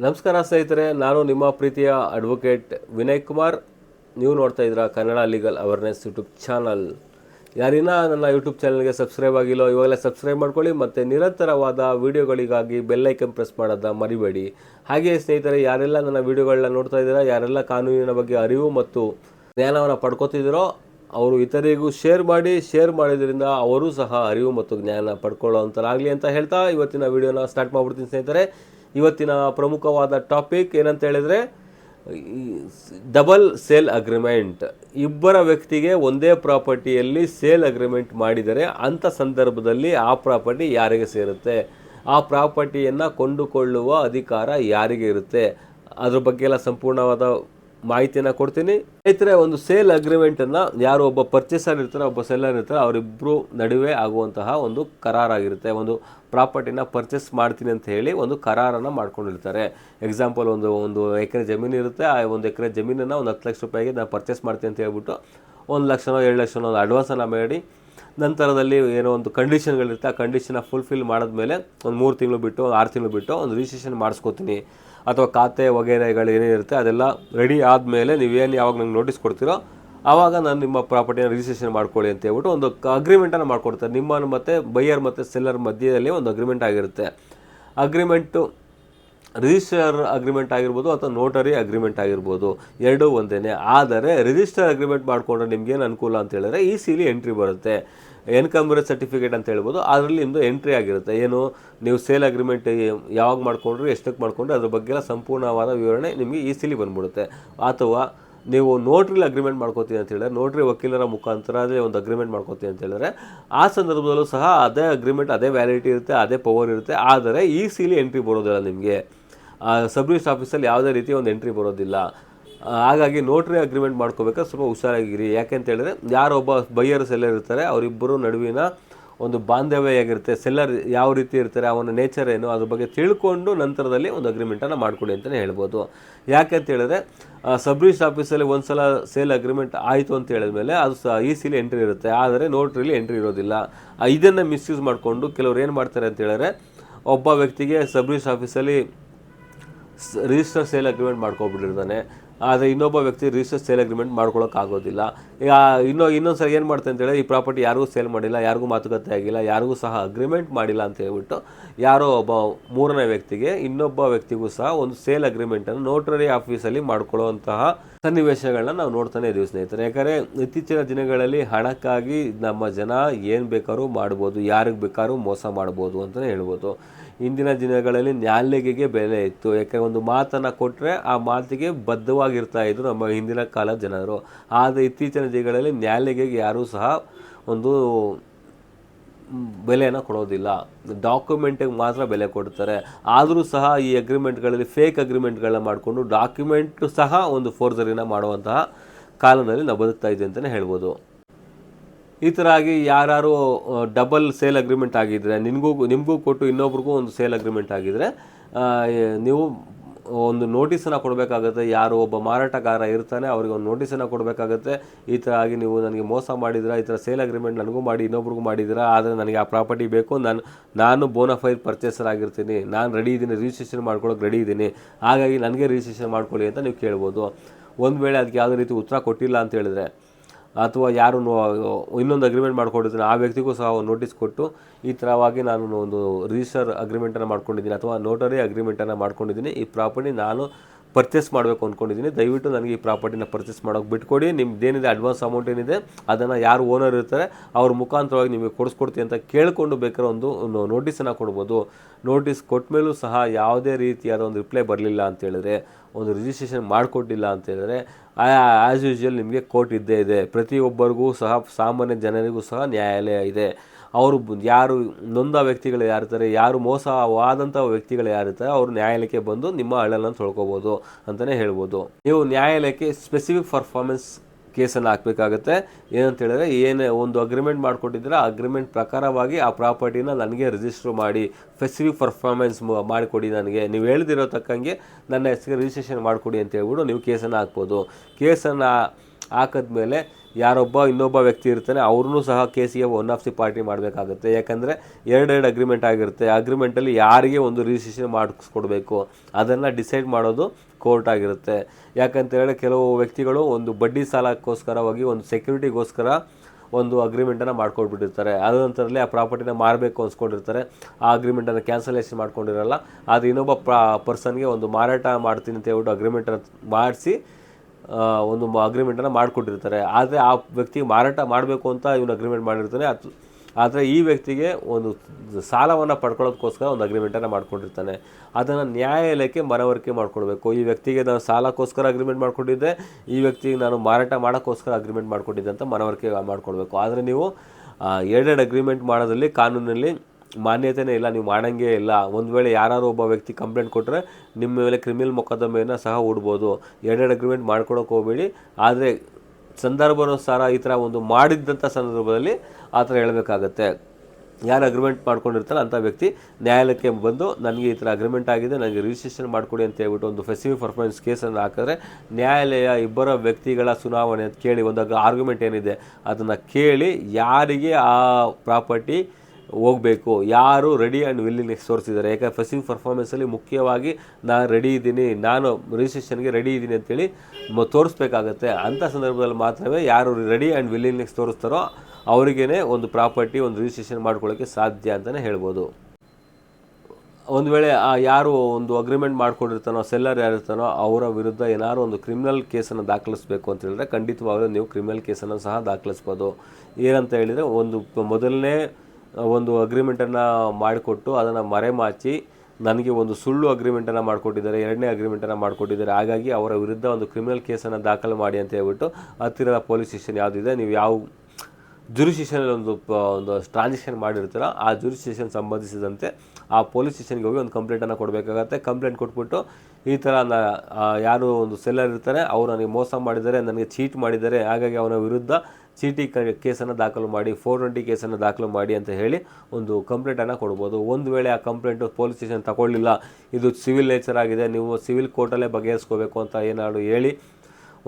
ನಮಸ್ಕಾರ ಸ್ನೇಹಿತರೆ, ನಾನು ನಿಮ್ಮ ಪ್ರೀತಿಯ ಅಡ್ವೊಕೇಟ್ ವಿನಯ್ ಕುಮಾರ್. ನೀವು ನೋಡ್ತಾ ಇದ್ದೀರಾ Kannada legal awareness YouTube channel ಯಾರಿನ ನನ್ನ ಯೂಟ್ಯೂಬ್ ಚಾನಲ್ಗೆ ಸಬ್ಸ್ಕ್ರೈಬ್ ಆಗಿಲ್ಲೋ, ಇವಾಗಲೇ ಸಬ್ಸ್ಕ್ರೈಬ್ ಮಾಡ್ಕೊಳ್ಳಿ ಮತ್ತು ನಿರಂತರವಾದ ವೀಡಿಯೋಗಳಿಗಾಗಿ ಬೆಲ್ಲೈಕನ್ ಪ್ರೆಸ್ ಮಾಡೋದ ಮರಿಬೇಡಿ. ಹಾಗೆಯೇ ಸ್ನೇಹಿತರೆ, ಯಾರೆಲ್ಲ ನನ್ನ ವೀಡಿಯೋಗಳನ್ನ ನೋಡ್ತಾ ಇದ್ದೀರಾ, ಯಾರೆಲ್ಲ ಕಾನೂನಿನ ಬಗ್ಗೆ ಅರಿವು ಮತ್ತು ಜ್ಞಾನವನ್ನು ಪಡ್ಕೋತಿದ್ದೀರೋ, ಅವರು ಇತರಿಗೂ ಶೇರ್ ಮಾಡಿ ಶೇರ್ ಮಾಡಿದ್ರಿಂದ ಅವರು ಸಹ ಅರಿವು ಮತ್ತು ಜ್ಞಾನ ಪಡ್ಕೊಳ್ಳೋವಂಥರಾಗಲಿ ಅಂತ ಹೇಳ್ತಾ ಇವತ್ತಿನ ವೀಡಿಯೋನ ಸ್ಟಾರ್ಟ್ ಮಾಡ್ಬಿಡ್ತೀನಿ ಸ್ನೇಹಿತರೆ. ಇವತ್ತಿನ ಪ್ರಮುಖವಾದ ಟಾಪಿಕ್ ಏನಂತ ಹೇಳಿದರೆ ಡಬಲ್ ಸೇಲ್ ಅಗ್ರಿಮೆಂಟ್. ಇಬ್ಬರ ವ್ಯಕ್ತಿಗೆ ಒಂದೇ ಪ್ರಾಪರ್ಟಿಯಲ್ಲಿ ಸೇಲ್ ಅಗ್ರಿಮೆಂಟ್ ಮಾಡಿದರೆ ಅಂಥ ಸಂದರ್ಭದಲ್ಲಿ ಆ ಪ್ರಾಪರ್ಟಿ ಯಾರಿಗೆ ಸೇರುತ್ತೆ? ಆ ಪ್ರಾಪರ್ಟಿಯನ್ನು ಕೊಂಡುಕೊಳ್ಳುವ ಅಧಿಕಾರ ಯಾರಿಗೆ ಇರುತ್ತೆ? ಅದ್ರ ಬಗ್ಗೆ ಎಲ್ಲ ಸಂಪೂರ್ಣವಾದ ಮಾಹಿತಿಯನ್ನು ಕೊಡ್ತೀನಿ. ಸ್ನೇಹಿತರೆ, ಒಂದು ಸೇಲ್ ಅಗ್ರಿಮೆಂಟನ್ನು ಯಾರು ಒಬ್ಬ ಪರ್ಚೇಸರ್ ಇರ್ತಾರೆ, ಒಬ್ಬ ಸೆಲ್ಲರ್ ಇರ್ತಾರೆ ಅವರಿಬ್ಬರು ನಡುವೆ ಆಗುವಂತಹ ಒಂದು ಕರಾರಾಗಿರುತ್ತೆ. ಒಂದು ಪ್ರಾಪರ್ಟಿನ ಪರ್ಚೇಸ್ ಮಾಡ್ತೀನಿ ಅಂತ ಹೇಳಿ ಒಂದು ಕರಾರನ್ನು ಮಾಡ್ಕೊಂಡಿರ್ತಾರೆ. ಎಕ್ಸಾಂಪಲ್ ಒಂದು ಒಂದು ಎಕರೆ ಜಮೀನು ಇರುತ್ತೆ, ಆ ಒಂದು ಎಕರೆ ಜಮೀನನ್ನು ಒಂದು ಹತ್ತು ಲಕ್ಷ ರೂಪಾಯಿಗೆ ನಾನು ಪರ್ಚೇಸ್ ಮಾಡ್ತೀನಿ ಅಂತ ಹೇಳ್ಬಿಟ್ಟು ಒಂದು ಲಕ್ಷನೋ, ಎರಡು ಲಕ್ಷನೋ ಒಂದು ಅಡ್ವಾನ್ಸನ್ನು ಮಾಡಿ, ನಂತರದಲ್ಲಿ ಏನೋ ಒಂದು ಕಂಡೀಷನ್ಗಳಿರುತ್ತೆ ಆ ಕಂಡೀಷನ್ನ ಫುಲ್ಫಿಲ್ ಮಾಡಿದ್ಮೇಲೆ ಒಂದು ಮೂರು ತಿಂಗಳು ಬಿಟ್ಟು, ಒಂದು ಆರು ತಿಂಗಳು ಬಿಟ್ಟು ಒಂದು ರಿಜಿಸ್ಟ್ರೇಷನ್ ಮಾಡಿಸ್ಕೋತೀನಿ. ಅಥವಾ ಖಾತೆ ವಗೇರೆಗಳು ಏನೇನಿರುತ್ತೆ ಅದೆಲ್ಲ ರೆಡಿ ಆದಮೇಲೆ ನೀವೇನು ಯಾವಾಗ ನಂಗೆ ನೋಟಿಸ್ ಕೊಡ್ತೀರೋ ಆವಾಗ ನಾನು ನಿಮ್ಮ ಪ್ರಾಪರ್ಟಿನ ರಿಜಿಸ್ಟ್ರೇಷನ್ ಮಾಡ್ಕೊಳ್ಳಿ ಅಂತ ಹೇಳ್ಬಿಟ್ಟು ಒಂದು ಅಗ್ರಿಮೆಂಟನ್ನು ಮಾಡ್ಕೊಡ್ತಾರೆ. ನಿಮ್ಮನ್ನು ಮತ್ತು ಬೈಯರ್ ಮತ್ತು ಸೆಲ್ಲರ್ ಮಧ್ಯದಲ್ಲಿ ಒಂದು ಅಗ್ರಿಮೆಂಟ್ ಆಗಿರುತ್ತೆ. ಅಗ್ರಿಮೆಂಟು ರಿಜಿಸ್ಟರ್ ಅಗ್ರಿಮೆಂಟ್ ಆಗಿರ್ಬೋದು ಅಥವಾ ನೋಟರಿ ಅಗ್ರಿಮೆಂಟ್ ಆಗಿರ್ಬೋದು, ಎರಡೂ ಒಂದೇ ಆದರೆ ರಿಜಿಸ್ಟರ್ ಅಗ್ರಿಮೆಂಟ್ ಮಾಡಿಕೊಂಡ್ರೆ ನಿಮ್ಗೇನು ಅನುಕೂಲ ಅಂತ ಹೇಳಿದ್ರೆ ಈ ಸೀಲಿ ಎಂಟ್ರಿ ಬರುತ್ತೆ. ಎನ್ಕಂಬರೆನ್ಸ್ ಸರ್ಟಿಫಿಕೇಟ್ ಅಂತ ಹೇಳ್ಬೋದು. ಅದರಲ್ಲಿ ನಿಮ್ಮದು ಎಂಟ್ರಿ ಆಗಿರುತ್ತೆ. ಏನು, ನೀವು ಸೇಲ್ ಅಗ್ರಿಮೆಂಟ್ ಯಾವಾಗ ಮಾಡಿಕೊಂಡ್ರು ಎಷ್ಟಕ್ಕೆ ಮಾಡಿಕೊಂಡ್ರೆ, ಅದ್ರ ಬಗ್ಗೆ ಎಲ್ಲ ಸಂಪೂರ್ಣವಾದ ವಿವರಣೆ ನಿಮಗೆ ಈ ಸೀಲಿ ಬಂದ್ಬಿಡುತ್ತೆ. ಅಥವಾ ನೀವು ನೋಟ್ರಿಲಿ ಅಗ್ರಿಮೆಂಟ್ ಮಾಡ್ಕೋತೀವಿ ಅಂತ ಹೇಳಿದ್ರೆ ನೋಟ್ರಿ ವಕೀಲರ ಮುಖಾಂತರ ಅದೇ ಒಂದು ಅಗ್ರಿಮೆಂಟ್ ಮಾಡ್ಕೋತೀನಿ ಅಂತ ಹೇಳಿದ್ರೆ, ಆ ಸಂದರ್ಭದಲ್ಲೂ ಸಹ ಅದೇ ಅಗ್ರಿಮೆಂಟ್ ಅದೇ ವ್ಯಾಲಿಡಿಟಿ ಇರುತ್ತೆ, ಅದೇ ಪವರ್ ಇರುತ್ತೆ. ಆದರೆ ಈ ಸೀಲಿ ಎಂಟ್ರಿ ಬರೋದಿಲ್ಲ ನಿಮಗೆ. ಸಬ್ ರಿಜಿಸ್ಟರ್ ಆಫೀಸಲ್ಲಿ ಯಾವುದೇ ರೀತಿ ಒಂದು ಎಂಟ್ರಿ ಬರೋದಿಲ್ಲ. ಹಾಗಾಗಿ ನೋಟ್ರಿ ಅಗ್ರಿಮೆಂಟ್ ಮಾಡ್ಕೋಬೇಕಾದ್ರೆ ಸ್ವಲ್ಪ ಹುಷಾರಾಗಿರಿ. ಯಾಕೆಂತ ಹೇಳಿದ್ರೆ ಯಾರೊಬ್ಬ ಬೈಯರ್ ಸೆಲ್ಲರ್ ಇರ್ತಾರೆ. ಅವರಿಬ್ಬರು ನಡುವಿನ ಒಂದು ಬಾಂಧವ್ಯ ಹೇಗಿರುತ್ತೆ ಸೆಲ್ಲರ್ ಯಾವ ರೀತಿ ಇರ್ತಾರೆ, ಅವನ ನೇಚರ್ ಏನು, ಅದ್ರ ಬಗ್ಗೆ ತಿಳ್ಕೊಂಡು ನಂತರದಲ್ಲಿ ಒಂದು ಅಗ್ರಿಮೆಂಟನ್ನು ಮಾಡ್ಕೊಡಿ ಅಂತಲೇ ಹೇಳ್ಬೋದು. ಯಾಕೆ ಅಂತ ಹೇಳಿದ್ರೆ ಸಬ್ ಆಫೀಸಲ್ಲಿ ಒಂದು ಸಲ ಸೇಲ್ ಅಗ್ರಿಮೆಂಟ್ ಆಯಿತು ಅಂತ ಹೇಳಿದ ಮೇಲೆ ಅದು ಸಹ ಈಸಿಲಿ ಎಂಟ್ರಿ ಇರುತ್ತೆ. ಆದರೆ ನೋಟ್ರಿಲಿ ಎಂಟ್ರಿ ಇರೋದಿಲ್ಲ. ಇದನ್ನು ಮಿಸ್ಯೂಸ್ ಮಾಡಿಕೊಂಡು ಕೆಲವ್ರು ಏನು ಮಾಡ್ತಾರೆ ಅಂತ ಹೇಳಿದ್ರೆ, ಒಬ್ಬ ವ್ಯಕ್ತಿಗೆ ಸಬ್ ಆಫೀಸಲ್ಲಿ ರಿಜಿಸ್ಟರ್ ಸೇಲ್ ಅಗ್ರಿಮೆಂಟ್ ಮಾಡ್ಕೊಬಿಟ್ಟಿರ್ತಾನೆ. ಆದರೆ ಇನ್ನೊಬ್ಬ ವ್ಯಕ್ತಿ ರಿಜಿಸ್ಟರ್ ಸೇಲ್ ಅಗ್ರಿಮೆಂಟ್ ಮಾಡ್ಕೊಳ್ಳೋಕ್ಕಾಗೋದಿಲ್ಲ ಈಗ ಇನ್ನೂ ಇನ್ನೊಂದು ಸಲ ಏನು ಮಾಡ್ತೇನೆ ಅಂತೇಳಿ ಈ ಪ್ರಾಪರ್ಟಿ ಯಾರಿಗೂ ಸೇಲ್ ಮಾಡಿಲ್ಲ, ಯಾರಿಗೂ ಮಾತುಕತೆ ಆಗಿಲ್ಲ, ಯಾರಿಗೂ ಸಹ ಅಗ್ರಿಮೆಂಟ್ ಮಾಡಿಲ್ಲ ಅಂತ ಹೇಳ್ಬಿಟ್ಟು ಯಾರೋ ಒಬ್ಬ ಮೂರನೇ ವ್ಯಕ್ತಿಗೆ ಇನ್ನೊಬ್ಬ ವ್ಯಕ್ತಿಗೂ ಸಹ ಒಂದು ಸೇಲ್ ಅಗ್ರಿಮೆಂಟನ್ನು ನೋಟರಿ ಆಫೀಸಲ್ಲಿ ಮಾಡ್ಕೊಳ್ಳುವಂತಹ ಸನ್ನಿವೇಶಗಳನ್ನ ನಾವು ನೋಡ್ತಾನೆ ಇದ್ದೀವಿ ಸ್ನೇಹಿತರೆ. ಯಾಕಂದರೆ ಇತ್ತೀಚಿನ ದಿನಗಳಲ್ಲಿ ಹಣಕ್ಕಾಗಿ ನಮ್ಮ ಜನ ಏನು ಬೇಕಾದ್ರೂ ಮಾಡ್ಬೋದು, ಯಾರಿಗೆ ಬೇಕಾದ್ರೂ ಮೋಸ ಮಾಡ್ಬೋದು ಅಂತಲೇ ಹೇಳ್ಬೋದು. ಇಂದಿನ ದಿನಗಳಲ್ಲಿ ನ್ಯಾಲಿಗೆಗೆ ಬೆಲೆ ಇತ್ತು. ಯಾಕೆ ಒಂದು ಮಾತನ್ನು ಕೊಟ್ಟರೆ ಆ ಮಾತಿಗೆ ಬದ್ಧವಾಗಿರ್ತಾ ಇದ್ರು ನಮ್ಮ ಹಿಂದಿನ ಕಾಲದ ಜನರು. ಆದರೆ ಇತ್ತೀಚಿನ ದಿನಗಳಲ್ಲಿ ನ್ಯಾಯಾಲಯಗೆ ಯಾರೂ ಸಹ ಒಂದು ಬೆಲೆಯನ್ನು ಕೊಡೋದಿಲ್ಲ. ಡಾಕ್ಯುಮೆಂಟಿಗೆ ಮಾತ್ರ ಬೆಲೆ ಕೊಡ್ತಾರೆ. ಆದರೂ ಸಹ ಈ ಅಗ್ರಿಮೆಂಟ್ಗಳಲ್ಲಿ ಫೇಕ್ ಅಗ್ರಿಮೆಂಟ್ಗಳನ್ನ ಮಾಡಿಕೊಂಡು ಡಾಕ್ಯುಮೆಂಟ್ ಸಹ ಒಂದು ಫೋರ್ಜರಿನ ಮಾಡುವಂತಹ ಕಾಲದಲ್ಲಿ ನಾವು ಬದುಕ್ತಾ ಇದ್ದೀವಿ ಅಂತಲೇ ಹೇಳ್ಬೋದು. ಈ ಥರ ಆಗಿ ಯಾರು ಡಬಲ್ ಸೇಲ್ ಅಗ್ರಿಮೆಂಟ್ ಆಗಿದ್ದರೆ ನಿನಗೂ, ನಿಮಗೂ ಕೊಟ್ಟು ಇನ್ನೊಬ್ರಿಗೂ ಒಂದು ಸೇಲ್ ಅಗ್ರಿಮೆಂಟ್ ಆಗಿದ್ದರೆ ನೀವು ಒಂದು ನೋಟಿಸನ್ನು ಕೊಡಬೇಕಾಗುತ್ತೆ. ಯಾರು ಒಬ್ಬ ಮಾರಾಟಗಾರ ಇರ್ತಾನೆ, ಅವ್ರಿಗೆ ಒಂದು ನೋಟಿಸನ್ನು ಕೊಡಬೇಕಾಗುತ್ತೆ. ಈ ಥರ ಆಗಿ ನೀವು ನನಗೆ ಮೋಸ ಮಾಡಿದಿರಾ ಈ ಥರ ಸೇಲ್ ಅಗ್ರಿಮೆಂಟ್ ನನಗೂ ಮಾಡಿ, ಇನ್ನೊಬ್ರಿಗೂ ಮಾಡಿದ್ದೀರಾ, ಆದರೆ ನನಗೆ ಆ ಪ್ರಾಪರ್ಟಿ ಬೇಕು, ನಾನು ನಾನು ಬೋನಫೈರ್ ಪರ್ಚೇಸರ್ ಆಗಿರ್ತೀನಿ, ನಾನು ರೆಡಿ ಇದ್ದೀನಿ ರಿಜಿಸ್ಟ್ರೇಷನ್ ಮಾಡ್ಕೊಳ್ಳೋಕೆ ರೆಡಿ ಇದ್ದೀನಿ, ಹಾಗಾಗಿ ನನಗೆ ರಿಜಿಸ್ಟ್ರೇಷನ್ ಮಾಡ್ಕೊಳ್ಳಿ ಅಂತ ನೀವು ಕೇಳ್ಬೋದು. ಒಂದು ವೇಳೆ ಅದಕ್ಕೆ ಯಾವುದೇ ರೀತಿ ಉತ್ತರ ಕೊಟ್ಟಿಲ್ಲ ಅಂತ ಹೇಳಿದ್ರೆ ಅಥವಾ ಯಾರು ಇನ್ನೊಂದು ಅಗ್ರಿಮೆಂಟ್ ಮಾಡ್ಕೊಂಡಿದ್ದೀನಿ ಆ ವ್ಯಕ್ತಿಗೂ ಸಹ ನೋಟಿಸ್ ಕೊಟ್ಟು, ಈ ಥರವಾಗಿ ನಾನು ಒಂದು ರಿಜಿಸ್ಟರ್ ಅಗ್ರಿಮೆಂಟನ್ನು ಮಾಡ್ಕೊಂಡಿದ್ದೀನಿ, ಅಥವಾ ನೋಟರಿ ಅಗ್ರಿಮೆಂಟನ್ನು ಮಾಡ್ಕೊಂಡಿದ್ದೀನಿ. ಈ ಪ್ರಾಪರ್ಟಿ ನಾನು ಪರ್ಚೇಸ್ ಮಾಡಬೇಕು ಅಂದ್ಕೊಂಡಿದ್ದೀನಿ ದಯವಿಟ್ಟು ನನಗೆ ಈ ಪ್ರಾಪರ್ಟಿನ ಪರ್ಚೇಸ್ ಮಾಡೋಕೆ ಬಿಟ್ಕೊಡಿ. ನಿಮ್ದೇನಿದೆ ಅಡ್ವಾನ್ಸ್ ಅಮೌಂಟ್ ಏನಿದೆ, ಅದನ್ನು ಯಾರು ಓನರ್ ಇರ್ತಾರೆ, ಅವ್ರ ಮುಖಾಂತರವಾಗಿ ನಿಮಗೆ ಕೊಡಿಸ್ಕೊಡ್ತೀನಿ ಅಂತ ಕೇಳಿಕೊಂಡು ಬೇಕಾದ್ರೆ ಒಂದು ನೋಟಿಸನ್ನು ಕೊಡ್ಬೋದು. ನೋಟಿಸ್ ಕೊಟ್ಟಮೇಲೂ ಸಹ ಯಾವುದೇ ರೀತಿಯಾದ ಒಂದು ರಿಪ್ಲೈ ಬರಲಿಲ್ಲ ಅಂತೇಳಿದ್ರೆ ಒಂದು ರಿಜಿಸ್ಟ್ರೇಷನ್ ಮಾಡಿಕೊಟ್ಟಿಲ್ಲ ಅಂತ ಹೇಳಿದ್ರೆ ಆ್ಯಸ್ ಯೂಶ್ವಲ್ ನಿಮಗೆ ಕೋರ್ಟ್ ಇದ್ದೇ ಇದೆ. ಪ್ರತಿಯೊಬ್ಬರಿಗೂ ಸಹ, ಸಾಮಾನ್ಯ ಜನರಿಗೂ ಸಹ ನ್ಯಾಯಾಲಯ ಇದೆ. ಅವರು ಯಾರು ನೊಂದ ವ್ಯಕ್ತಿಗಳು ಯಾರಿರ್ತಾರೆ, ಯಾರು ಮೋಸವಾದಂಥ ವ್ಯಕ್ತಿಗಳು ಯಾರಿರ್ತಾರೆ, ಅವರು ನ್ಯಾಯಾಲಯಕ್ಕೆ ಬಂದು ನಿಮ್ಮ ಅಳಲನ್ನು ತೊಳ್ಕೊಬೋದು ಅಂತಲೇ ಹೇಳ್ಬೋದು. ನೀವು ನ್ಯಾಯಾಲಯಕ್ಕೆ ಸ್ಪೆಸಿಫಿಕ್ ಪರ್ಫಾರ್ಮೆನ್ಸ್ ಕೇಸನ್ನು ಹಾಕಬೇಕಾಗತ್ತೆ. ಏನಂತ ಹೇಳಿದ್ರೆ ಏನು ಒಂದು ಅಗ್ರಿಮೆಂಟ್ ಮಾಡಿಕೊಟ್ಟಿದ್ರೆ ಆ ಅಗ್ರಿಮೆಂಟ್ ಪ್ರಕಾರವಾಗಿ ಆ ಪ್ರಾಪರ್ಟಿನ ನನಗೆ ರಿಜಿಸ್ಟರ್ ಮಾಡಿ ಸ್ಪೆಸಿಫಿಕ್ ಪರ್ಫಾರ್ಮೆನ್ಸ್ ಮಾಡಿಕೊಡಿ ನನಗೆ. ನೀವು ಹೇಳ್ದಿರೋ ತಕ್ಕಂಗೆ ನನ್ನ ಹೆಸರಿಗೆ ರಿಜಿಸ್ಟ್ರೇಷನ್ ಮಾಡಿಕೊಡಿ ಅಂತ ಹೇಳ್ಬಿಟ್ಟು ನೀವು ಕೇಸನ್ನು ಹಾಕ್ಬೋದು. ಕೇಸನ್ನು ಹಾಕಿದ್ಮೇಲೆ ಯಾರೊಬ್ಬ ಇನ್ನೊಬ್ಬ ವ್ಯಕ್ತಿ ಇರ್ತಾನೆ ಅವ್ರೂ ಸಹ ಕೆ ಸಿಗೆ ಒನ್ ಆಫ್ ದಿ ಪಾರ್ಟಿ ಮಾಡಬೇಕಾಗುತ್ತೆ. ಯಾಕಂದರೆ ಎರಡೆರಡು ಅಗ್ರಿಮೆಂಟ್ ಆಗಿರುತ್ತೆ. ಅಗ್ರಿಮೆಂಟಲ್ಲಿ ಯಾರಿಗೆ ಒಂದು ರಿಜಿಸ್ಟ್ರೇಷನ್ ಮಾಡಿಸ್ಕೊಡ್ಬೇಕು? ಅದನ್ನು ಡಿಸೈಡ್ ಮಾಡೋದು ಕೋರ್ಟ್ ಆಗಿರುತ್ತೆ. ಯಾಕಂತ ಹೇಳಿ ಕೆಲವು ವ್ಯಕ್ತಿಗಳು ಒಂದು ಬಡ್ಡಿ ಸಾಲಕ್ಕೋಸ್ಕರವಾಗಿ, ಒಂದು ಸೆಕ್ಯೂರಿಟಿಗೋಸ್ಕರ ಒಂದು ಅಗ್ರಿಮೆಂಟನ್ನು ಮಾಡ್ಕೊಟ್ಬಿಟ್ಟಿರ್ತಾರೆ. ಅದ ನಂತರದಲ್ಲಿ ಆ ಪ್ರಾಪರ್ಟಿನ ಮಾರಬೇಕು ಅನ್ಸ್ಕೊಂಡಿರ್ತಾರೆ. ಆ ಅಗ್ರಿಮೆಂಟನ್ನು ಕ್ಯಾನ್ಸಲೇಷನ್ ಮಾಡ್ಕೊಂಡಿರಲ್ಲ. ಅದು ಇನ್ನೊಬ್ಬ ಪ್ರಾ ಪರ್ಸನ್ಗೆ ಒಂದು ಮಾರಾಟ ಮಾಡ್ತೀನಿ ಅಂತ ಹೇಳ್ಬಿಟ್ಟು ಅಗ್ರಿಮೆಂಟನ್ನು ಮಾಡಿಸಿ ಒಂದು ಅಗ್ರಿಮೆಂಟನ್ನು ಮಾಡಿಕೊಟ್ಟಿರ್ತಾರೆ. ಆದರೆ ಆ ವ್ಯಕ್ತಿಗೆ ಮಾರಾಟ ಮಾಡಬೇಕು ಅಂತ ಇವನು ಅಗ್ರಿಮೆಂಟ್ ಮಾಡಿರ್ತಾನೆ. ಅದು ಆದರೆ ಈ ವ್ಯಕ್ತಿಗೆ ಒಂದು ಸಾಲವನ್ನು ಪಡ್ಕೊಳ್ಳೋದಕ್ಕೋಸ್ಕರ ಒಂದು ಅಗ್ರಿಮೆಂಟನ್ನು ಮಾಡ್ಕೊಂಡಿರ್ತಾನೆ. ಅದನ್ನು ನ್ಯಾಯಾಲಯಕ್ಕೆ ಮನವರಿಕೆ ಮಾಡಿಕೊಡ್ಬೇಕು. ಈ ವ್ಯಕ್ತಿಗೆ ನಾನು ಸಾಲಕ್ಕೋಸ್ಕರ ಅಗ್ರಿಮೆಂಟ್ ಮಾಡಿಕೊಂಡಿದ್ದೆ, ಈ ವ್ಯಕ್ತಿಗೆ ನಾನು ಮಾರಾಟ ಮಾಡೋಕ್ಕೋಸ್ಕರ ಅಗ್ರಿಮೆಂಟ್ ಮಾಡಿಕೊಂಡಿದ್ದೆ ಅಂತ ಮನವರಿಕೆ ಮಾಡಿಕೊಡ್ಬೇಕು. ಆದರೆ ನೀವು ಎರಡೆರಡು ಅಗ್ರಿಮೆಂಟ್ ಮಾಡೋದ್ರಲ್ಲಿ ಕಾನೂನಲ್ಲಿ ಮಾನ್ಯತೆನೇ ಇಲ್ಲ, ನೀವು ಮಾಡೋಂಗೇ ಇಲ್ಲ. ಒಂದು ವೇಳೆ ಯಾರು ಒಬ್ಬ ವ್ಯಕ್ತಿ ಕಂಪ್ಲೇಂಟ್ ಕೊಟ್ಟರೆ ನಿಮ್ಮ ಮೇಲೆ ಕ್ರಿಮಿನಲ್ ಮೊಕದ್ದಮೆಯನ್ನು ಸಹ ಹೂಡ್ಬೋದು. ಎರಡೆರಡು ಅಗ್ರಿಮೆಂಟ್ ಮಾಡ್ಕೊಳಕ್ಕೆ ಹೋಗಬೇಡಿ. ಆದರೆ ಸಂದರ್ಭಾನುಸಾರ ಈ ಥರ ಒಂದು ಮಾಡಿದ್ದಂಥ ಸಂದರ್ಭದಲ್ಲಿ ಆ ಥರ ಹೇಳಬೇಕಾಗತ್ತೆ. ಯಾರು ಅಗ್ರಿಮೆಂಟ್ ಮಾಡ್ಕೊಂಡಿರ್ತಾರೆ ಅಂಥ ವ್ಯಕ್ತಿ ನ್ಯಾಯಾಲಯಕ್ಕೆ ಬಂದು, ನನಗೆ ಈ ಥರ ಅಗ್ರಿಮೆಂಟ್ ಆಗಿದೆ ನನಗೆ ರಿಜಿಸ್ಟ್ರೇಷನ್ ಮಾಡಿಕೊಡಿ ಅಂತ ಹೇಳ್ಬಿಟ್ಟು ಒಂದು ಫೆಸಿಫಿಕ್ ಪರ್ಫಾರ್ಮೆನ್ಸ್ ಕೇಸನ್ನು ಹಾಕಿದ್ರೆ ನ್ಯಾಯಾಲಯ ಇಬ್ಬರ ವ್ಯಕ್ತಿಗಳ ಚುನಾವಣೆ ಅಂತ ಕೇಳಿ, ಒಂದು ಆರ್ಗ್ಯುಮೆಂಟ್ ಏನಿದೆ? ಅದನ್ನು ಕೇಳಿ ಯಾರಿಗೆ ಆ ಪ್ರಾಪರ್ಟಿ ಹೋಗಬೇಕು. ಯಾರು ರೆಡಿ ಆ್ಯಂಡ್ ವಿಲ್ಲಿನೆಸ್ ತೋರಿಸಿದ್ದಾರೆ ಯಾಕಂದರೆ ಫಸ್ಟಿಂಗ್ ಪರ್ಫಾರ್ಮೆನ್ಸಲ್ಲಿ ಮುಖ್ಯವಾಗಿ ನಾನು ರೆಡಿ ಇದ್ದೀನಿ, ನಾನು ರಿಜಿಸ್ಟ್ರೇಷನ್ಗೆ ರೆಡಿ ಇದ್ದೀನಿ ಅಂತೇಳಿ ತೋರಿಸ್ಬೇಕಾಗತ್ತೆ. ಅಂಥ ಸಂದರ್ಭದಲ್ಲಿ ಮಾತ್ರವೇ ಯಾರು ರೆಡಿ ಆ್ಯಂಡ್ ವಿಲ್ಲಿನೆಸ್ ತೋರಿಸ್ತಾರೋ ಅವರಿಗೇ ಒಂದು ಪ್ರಾಪರ್ಟಿ, ಒಂದು ರಿಜಿಸ್ಟ್ರೇಷನ್ ಮಾಡ್ಕೊಳ್ಳೋಕ್ಕೆ ಸಾಧ್ಯ ಅಂತಲೇ ಹೇಳ್ಬೋದು. ಒಂದು ವೇಳೆ, ಆ, ಯಾರು ಒಂದು ಅಗ್ರಿಮೆಂಟ್ ಮಾಡ್ಕೊಂಡಿರ್ತಾನೋ ಸೆಲ್ಲರ್ ಯಾರಿರ್ತಾನೋ, ಅವರ ವಿರುದ್ಧ ಏನಾದ್ರು ಒಂದು ಕ್ರಿಮಿನಲ್ ಕೇಸನ್ನು ದಾಖಲಿಸಬೇಕು ಅಂತ ಹೇಳಿದ್ರೆ ಖಂಡಿತವಾಗಲೂ ನೀವು ಕ್ರಿಮಿನಲ್ ಕೇಸನ್ನು ಸಹ ದಾಖಲಿಸ್ಬೋದು. ಏನಂತ ಹೇಳಿದರೆ ಒಂದು, ಮೊದಲನೇ ಒಂದು ಅಗ್ರಿಮೆಂಟನ್ನು ಮಾಡಿಕೊಟ್ಟು ಅದನ್ನು ಮರೆಮಾಚಿ ನನಗೆ ಒಂದು ಸುಳ್ಳು ಅಗ್ರಿಮೆಂಟನ್ನು ಮಾಡಿಕೊಟ್ಟಿದ್ದಾರೆ, ಎರಡನೇ ಅಗ್ರಿಮೆಂಟನ್ನು ಮಾಡಿಕೊಟ್ಟಿದ್ದಾರೆ. ಹಾಗಾಗಿ ಅವರ ವಿರುದ್ಧ ಒಂದು ಕ್ರಿಮಿನಲ್ ಕೇಸನ್ನು ದಾಖಲು ಮಾಡಿ ಅಂತ ಹೇಳ್ಬಿಟ್ಟು ಹತ್ತಿರದ ಪೊಲೀಸ್ ಸ್ಟೇಷನ್ ಯಾವುದಿದೆ ನೀವು ಯಾವ ಜುರಿಸ್ಟೇಷನಲ್ಲಿ ಒಂದು ಒಂದು ಟ್ರಾನ್ಸಾಕ್ಷನ್ ಮಾಡಿರ್ತೀರ ಆ ಜುರಿಸ್ಟೇಷನ್ ಸಂಬಂಧಿಸಿದಂತೆ ಆ ಪೊಲೀಸ್ ಸ್ಟೇಷನ್ಗೆ ಹೋಗಿ ಒಂದು ಕಂಪ್ಲೇಂಟನ್ನು ಕೊಡಬೇಕಾಗತ್ತೆ. ಕಂಪ್ಲೇಂಟ್ ಕೊಟ್ಬಿಟ್ಟು ಈ ಥರ ನ ಯಾರು ಒಂದು ಸೆಲ್ಲರ್ ಇರ್ತಾರೆ, ಅವರು ನನಗೆ ಮೋಸ ಮಾಡಿದ್ದಾರೆ, ನನಗೆ ಚೀಟ್ ಮಾಡಿದ್ದಾರೆ, ಹಾಗಾಗಿ ಅವನ ವಿರುದ್ಧ ಚೀಟಿ ಕೇಸನ್ನು ದಾಖಲು ಮಾಡಿ, ಫೋರ್ ಟ್ವೆಂಟಿ ಕೇಸನ್ನು ದಾಖಲು ಮಾಡಿ ಅಂತ ಹೇಳಿ ಒಂದು ಕಂಪ್ಲೇಂಟನ್ನು ಕೊಡ್ಬೋದು. ಒಂದು ವೇಳೆ ಆ ಕಂಪ್ಲೇಂಟು ಪೊಲೀಸ್ ಸ್ಟೇಷನ್ ತಗೊಳ್ಳಿಲ್ಲ, ಇದು ಸಿವಿಲ್ ನೇಚರ್ ಆಗಿದೆ, ನೀವು ಸಿವಿಲ್ ಕೋರ್ಟಲ್ಲೇ ಬಗೆಹರಿಸ್ಕೋಬೇಕು ಅಂತ ಏನಾದ್ರು ಹೇಳಿ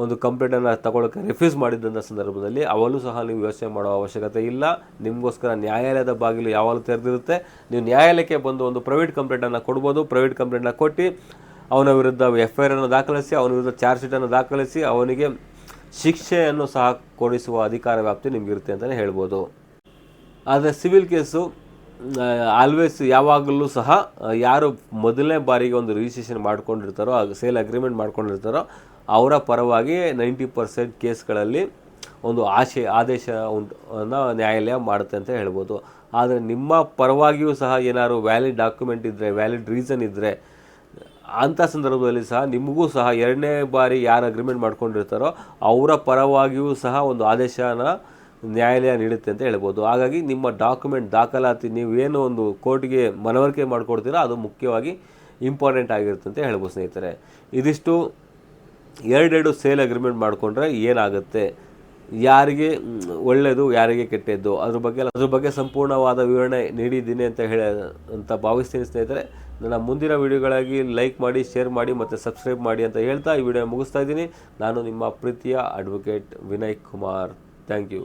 ಒಂದು ಕಂಪ್ಲೇಂಟನ್ನು ತಗೊಳ್ಳೋಕ್ಕೆ ರಿಫ್ಯೂಸ್ ಮಾಡಿದ್ದಂಥ ಸಂದರ್ಭದಲ್ಲಿ ಅವಲ್ಲೂ ಸಹ ನೀವು ವ್ಯವಸ್ಥೆ ಮಾಡೋ ಅವಶ್ಯಕತೆ ಇಲ್ಲ. ನಿಮಗೋಸ್ಕರ ನ್ಯಾಯಾಲಯದ ಬಾಗಿಲು ಯಾವಾಗಲೂ ತೆರೆದಿರುತ್ತೆ. ನೀವು ನ್ಯಾಯಾಲಯಕ್ಕೆ ಬಂದು ಒಂದು ಪ್ರೈವೇಟ್ ಕಂಪ್ಲೇಂಟನ್ನು ಕೊಡ್ಬೋದು. ಪ್ರೈವೇಟ್ ಕಂಪ್ಲೇಂಟನ್ನ ಕೊಟ್ಟು ಅವನ ವಿರುದ್ಧ ಎಫ್ ಐ ಆರನ್ನು ದಾಖಲಿಸಿ, ಅವನ ವಿರುದ್ಧ ಚಾರ್ಜ್ ಶೀಟನ್ನು ದಾಖಲಿಸಿ, ಅವನಿಗೆ ಶಿಕ್ಷೆಯನ್ನು ಸಹ ಕೊಡಿಸುವ ಅಧಿಕಾರ ವ್ಯಾಪ್ತಿ ನಿಮಗಿರುತ್ತೆ ಅಂತಲೇ ಹೇಳ್ಬೋದು. ಆದರೆ ಸಿವಿಲ್ ಕೇಸು ಆಲ್ವೇಸ್ ಯಾವಾಗಲೂ ಸಹ ಯಾರು ಮೊದಲನೇ ಬಾರಿಗೆ ಒಂದು ರಿಜಿಸ್ಟ್ರೇಷನ್ ಮಾಡ್ಕೊಂಡಿರ್ತಾರೋ ಸೇಲ್ ಅಗ್ರಿಮೆಂಟ್ ಮಾಡ್ಕೊಂಡಿರ್ತಾರೋ, ಅವರ ಪರವಾಗಿ ನೈಂಟಿ ಪರ್ಸೆಂಟ್ ಕೇಸ್ಗಳಲ್ಲಿ ಒಂದು ಆಶೆ, ಆದೇಶ ಉಂಟು ನ್ಯಾಯಾಲಯ ಮಾಡುತ್ತೆ ಅಂತ ಹೇಳ್ಬೋದು. ಆದರೆ ನಿಮ್ಮ ಪರವಾಗಿಯೂ ಸಹ ಏನಾದ್ರು ವ್ಯಾಲಿಡ್ ಡಾಕ್ಯುಮೆಂಟ್ ಇದ್ದರೆ ವ್ಯಾಲಿಡ್ ರೀಸನ್ ಇದ್ದರೆ ಅಂಥ ಸಂದರ್ಭದಲ್ಲಿ ಸಹ ನಿಮಗೂ ಸಹ ಎರಡನೇ ಬಾರಿ ಯಾರು ಅಗ್ರಿಮೆಂಟ್ ಮಾಡ್ಕೊಂಡಿರ್ತಾರೋ ಅವರ ಪರವಾಗಿಯೂ ಸಹ ಒಂದು ಆದೇಶನ ನ್ಯಾಯಾಲಯ ನೀಡುತ್ತೆ ಅಂತ ಹೇಳ್ಬೋದು. ಹಾಗಾಗಿ ನಿಮ್ಮ ಡಾಕ್ಯುಮೆಂಟ್ ದಾಖಲಾತಿ ನೀವೇನು ಒಂದು ಕೋರ್ಟ್ಗೆ ಮನವರಿಕೆ ಮಾಡಿಕೊಡ್ತೀರೋ ಅದು ಮುಖ್ಯವಾಗಿ ಇಂಪಾರ್ಟೆಂಟ್ ಆಗಿರುತ್ತೆ ಅಂತ ಹೇಳ್ಬೋದು ಸ್ನೇಹಿತರೆ. ಇದಿಷ್ಟು ಎರಡೆರಡು ಸೇಲ್ ಅಗ್ರಿಮೆಂಟ್ ಮಾಡಿಕೊಂಡ್ರೆ ಏನಾಗುತ್ತೆ? ಯಾರಿಗೆ ಒಳ್ಳೆಯದು ಯಾರಿಗೆ ಕೆಟ್ಟದ್ದು, ಅದ್ರ ಬಗ್ಗೆ ಅದ್ರ ಬಗ್ಗೆ ಸಂಪೂರ್ಣವಾದ ವಿವರಣೆ ನೀಡಿದ್ದೀನಿ ಅಂತ ಹೇಳ, ಅಂತ ಭಾವಿಸ್ತೀನಿ ಸ್ನೇಹಿತರೆ. ನನ್ನ ಮುಂದಿನ ವಿಡಿಯೋಗಳಾಗಿ ಲೈಕ್ ಮಾಡಿ ಶೇರ್ ಮಾಡಿ ಮತ್ತು ಸಬ್ಸ್ಕ್ರೈಬ್ ಮಾಡಿ ಅಂತ ಹೇಳ್ತಾ ಈ ವಿಡಿಯೋ ಮುಗಿಸ್ತಾ ಇದ್ದೀನಿ. ನಾನು ನಿಮ್ಮ ಪ್ರೀತಿಯ advocate Vinay Kumar. Thank you